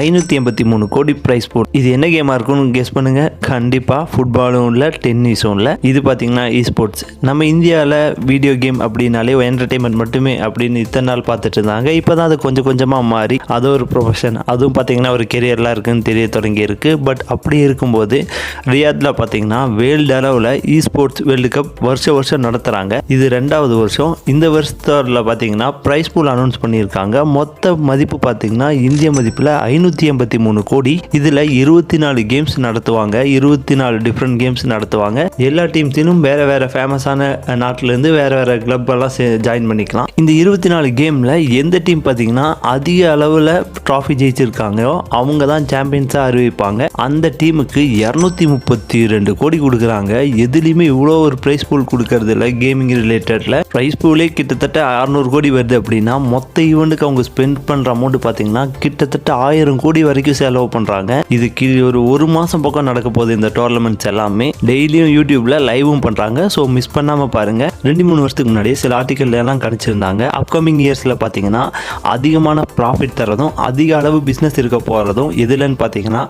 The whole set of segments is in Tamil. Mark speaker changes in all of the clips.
Speaker 1: ஐநூற்றி எண்பத்தி மூணு கோடி ப்ரைஸ் போட். இது என்ன கேமாக இருக்கும்னு கெஸ் பண்ணுங்க. கண்டிப்பாக ஃபுட்பாலும் இல்லை டென்னிஸும் இல்லை. இது பார்த்தீங்கன்னா இ ஸ்போர்ட்ஸ் நம்ம இந்தியாவில் வீடியோ கேம் அப்படின்னாலே என்டர்டைன்மெண்ட் மட்டுமே அப்படின்னு இத்தனை நாள் பார்த்துட்டு இருந்தாங்க. இப்போ தான் அது கொஞ்சம் கொஞ்சமாக மாறி அது ஒரு ப்ரொஃபஷன் அதுவும் பார்த்தீங்கன்னா ஒரு கெரியர்லாம் இருக்குன்னு தெரிய தொடங்கியிருக்கு. பட் அப்படி இருக்கும்போது ரியாத்தில் பார்த்தீங்கன்னா வேர்ல்டு அளவில் இ ஸ்போர்ட்ஸ் வேர்ல்டு கப் வருஷம் வருஷம் நடத்துகிறாங்க இது ரெண்டாவது வருஷம். இந்த வருஷத்தில் பார்த்தீங்கன்னா ப்ரைஸ் பூல் அனௌன்ஸ் பண்ணியிருக்காங்க. மொத்த மதிப்பு பார்த்தீங்கன்னா இந்திய மதிப்பில் ஐநூற்றி எண்பத்தி மூணு கோடி. இதில் இருபத்தி நாலு கேம்ஸ் நடத்துவாங்க. இருபத்தி நாலு டிஃப்ரெண்ட் கேம்ஸ் நடத்துவாங்க. எல்லா டீம்ஸிலும் வேற வேற ஃபேமஸான நாட்டிலேருந்து வேற வேற கிளப் எல்லாம் ஜாயின் பண்ணிக்கலாம். இந்த இருபத்தி நாலு கேமில் எந்த டீம் பார்த்தீங்கன்னா அதிக அளவில் ட்ராஃபி ஜெயிச்சிருக்காங்களோ அவங்க தான் சாம்பியன்ஸாக அறிவிப்பாங்க. அந்த டீமுக்கு இரநூத்தி முப்பத்தி ரெண்டு கோடி கொடுக்குறாங்க. எதுலேயுமே இவ்வளோ ஒரு ப்ரைஸ் பூல் கொடுக்கறது இல்லை கேமிங் ரிலேட்டடில் ப்ரைஸ் பூலே கிட்டத்தட்ட அறநூறு கோடி வருது அப்படின்னா மொத்த ஈவெண்ட்டுக்கு அவங்க ஸ்பெண்ட் பண்ணுற அமௌண்ட் பார்த்தீங்கன்னா கிட்டத்தட்ட ஆயிரம் கோடி வரைக்கும் செலவு பண்ணுறாங்க இதுக்கு ஒரு ஒரு மாதம் பக்கம் நடக்க போகுது இந்த டோர்னமெண்ட்ஸ் எல்லாமே. டெய்லியும் யூடியூப்பில் லைவும் பண்ணுறாங்க ஸோ மிஸ் பண்ணாமல் பாருங்கள் ரெண்டு மூணு வருஷத்துக்கு முன்னாடி சில ஆர்டிக்கல் எல்லாம் கணிச்சிருந்தாங்க அப்கமிங் இயர்ஸில் பார்த்தீங்கன்னா அதிகமான ப்ராஃபிட் தரதும் அதிக அளவு பிஸ்னஸ் இருக்க போகிறதும் எதுலன்னு பார்த்தீங்கன்னா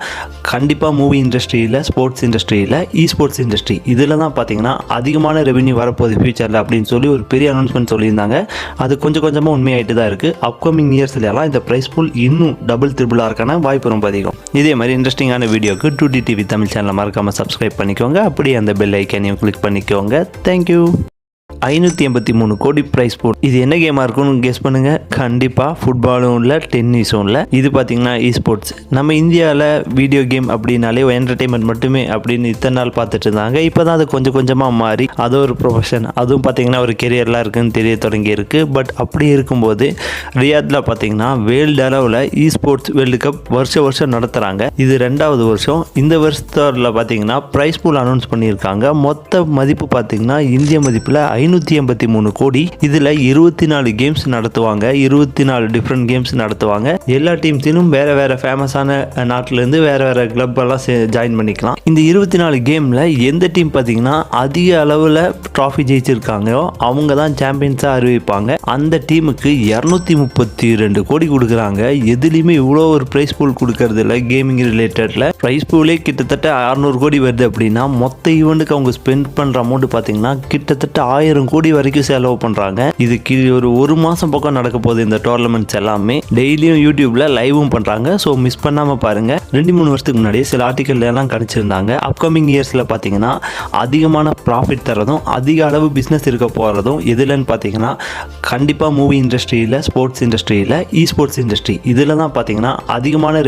Speaker 1: கண்டிப்பாக மூவி இண்டஸ்ட்ரியில் ஸ்போர்ட்ஸ் இண்டஸ்ட்ரியில் இ ஸ்போர்ட்ஸ் இண்டஸ்ட்ரி இதில் தான் பார்த்தீங்கன்னா அதிகமான ரெவன்யூ வரப்போகுது ஃபியூச்சரில் அப்படின்னு சொல்லி ஒரு பெரிய அனௌன்ஸ்மெண்ட் சொல்லியிருந்தாங்க. அது கொஞ்சம் கொஞ்சமாக உண்மையாயிட்டு தான் இருக்குது அப்கமிங் இயர்ஸ்ல எல்லாம் இந்த ப்ரைஸ் பூல் இன்னும் டபுள் த்ரிபிளாக இருக்கான வாய்ப்பு ரொம்ப அதிகம். இதே மாதிரி இன்ட்ரெஸ்டிங்கான வீடியோக்கு டூ டி டிவி தமிழ் சேனலை மறக்காமல் சப்ஸ்கிரைப் பண்ணிக்கோங்க. அப்படியே அந்த பெல் ஐக்கனையும் கிளிக் பண்ணிக்கோங்க. தேங்க்யூ ஐநூற்றி எண்பத்தி மூணு கோடி ப்ரைஸ் போட். இது என்ன கேமாக இருக்கும்னு கெஸ் பண்ணுங்க. கண்டிப்பாக ஃபுட்பாலும் இல்லை டென்னிஸும் இல்லை. இது பார்த்தீங்கன்னா இ ஸ்போர்ட்ஸ் நம்ம இந்தியாவில் வீடியோ கேம் அப்படின்னாலே என்டர்டைன்மெண்ட் மட்டுமே அப்படின்னு இத்தனை நாள் பார்த்துட்டு இருந்தாங்க. இப்போ தான் அது கொஞ்சம் கொஞ்சமாக மாறி அது ஒரு ப்ரொஃபஷன் அதுவும் பார்த்தீங்கன்னா ஒரு கெரியர்லாம் இருக்குதுன்னு தெரிய தொடங்கியிருக்கு. பட் அப்படி இருக்கும்போது ரியாத்தில் பார்த்தீங்கன்னா வேர்ல்டு அளவில் இ ஸ்போர்ட்ஸ் வேர்ல்டு கப் வருஷம் வருஷம் நடத்துகிறாங்க இது ரெண்டாவது வருஷம். இந்த வருஷத்தில் பார்த்தீங்கன்னா ப்ரைஸ் பூல் அனௌன்ஸ் பண்ணியிருக்காங்க. மொத்த மதிப்பு பார்த்தீங்கன்னா இந்திய மதிப்பில் ஐ ஐநூற்றி எண்பத்தி மூணு கோடி. இதில் இருபத்தி நாலு கேம்ஸ் நடத்துவாங்க. இருபத்தி நாலு டிஃப்ரெண்ட் கேம்ஸ் நடத்துவாங்க. எல்லா டீம்ஸிலும் வேற வேற ஃபேமஸான நாட்டிலேருந்து வேற வேற கிளப் எல்லாம் ஜாயின் பண்ணிக்கலாம். இந்த இருபத்தி நாலு கேமில் எந்த டீம் பார்த்தீங்கன்னா அதிக அளவில் ட்ராஃபி ஜெயிச்சிருக்காங்களோ அவங்க தான் சாம்பியன்ஸாக அறிவிப்பாங்க. அந்த டீமுக்கு இரநூத்தி முப்பத்தி ரெண்டு கோடி கொடுக்குறாங்க. எதுலேயுமே இவ்வளோ ஒரு ப்ரைஸ் பூல் கொடுக்கறது இல்லை கேமிங் ரிலேட்டடில் ப்ரைஸ் பூலே கிட்டத்தட்ட அறநூறு கோடி வருது அப்படின்னா மொத்த ஈவெண்ட்டுக்கு அவங்க ஸ்பெண்ட் பண்ணுற அமௌண்ட் பார்த்தீங்கன்னா கிட்டத்தட்ட ஆயிரம் கோடி வரைக்கும் செலவு பண்ணுறாங்க இதுக்கு ஒரு ஒரு மாதம் பக்கம் நடக்க போகுது இந்த டோர்னமெண்ட்ஸ் எல்லாமே. டெய்லியும் யூடியூப்பில் லைவும் பண்ணுறாங்க ஸோ மிஸ் பண்ணாமல் பாருங்கள் ரெண்டு மூணு வருஷத்துக்கு முன்னாடி சில ஆர்டிக்கல் எல்லாம் கணிச்சிருந்தாங்க அப்கமிங் இயர்ஸில் பார்த்தீங்கன்னா அதிகமான ப்ராஃபிட் தரதும் அதிக அளவு பிஸ்னஸ் இருக்க போகிறதும் எதுலன்னு பார்த்தீங்கன்னா கண்டிப்பாக மூவி இண்டஸ்ட்ரியில் ஸ்போர்ட்ஸ் இண்டஸ்ட்ரியில் இ ஸ்போர்ட்ஸ் இண்டஸ்ட்ரி இதில் தான் பார்த்தீங்கன்னா அதிகமான